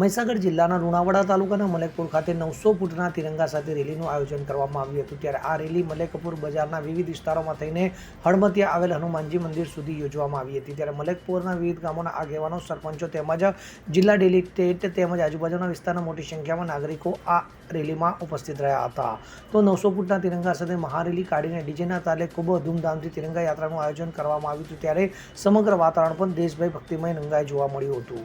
મહીસાગર જિલ્લાના લુણાવાડા તાલુકાના મલેકપુર ખાતે નવસો ફૂટના તિરંગા સાથે રેલીનું આયોજન કરવામાં આવ્યું હતું. ત્યારે આ રેલી મલેકપુર બજારના વિવિધ વિસ્તારોમાં થઈને હળમતિયા આવેલ હનુમાનજી મંદિર સુધી યોજવામાં આવી હતી. ત્યારે મલેકપુરના વિવિધ ગામોના આગેવાનો, સરપંચો તેમજ જિલ્લા ડેલિગેટ તેમજ આજુબાજુના વિસ્તારના મોટી સંખ્યામાં નાગરિકો આ રેલીમાં ઉપસ્થિત રહ્યા હતા. તો નવસો ફૂટના તિરંગા સાથે મહારેલી કાઢીને ડીજેના તાલે ખૂબ ધૂમધામથી તિરંગા યાત્રાનું આયોજન કરવામાં આવ્યું હતું. ત્યારે સમગ્ર વાતાવરણ પણ દેશભાઈ ભક્તિમય રંગાઈ જોવા મળ્યું હતું.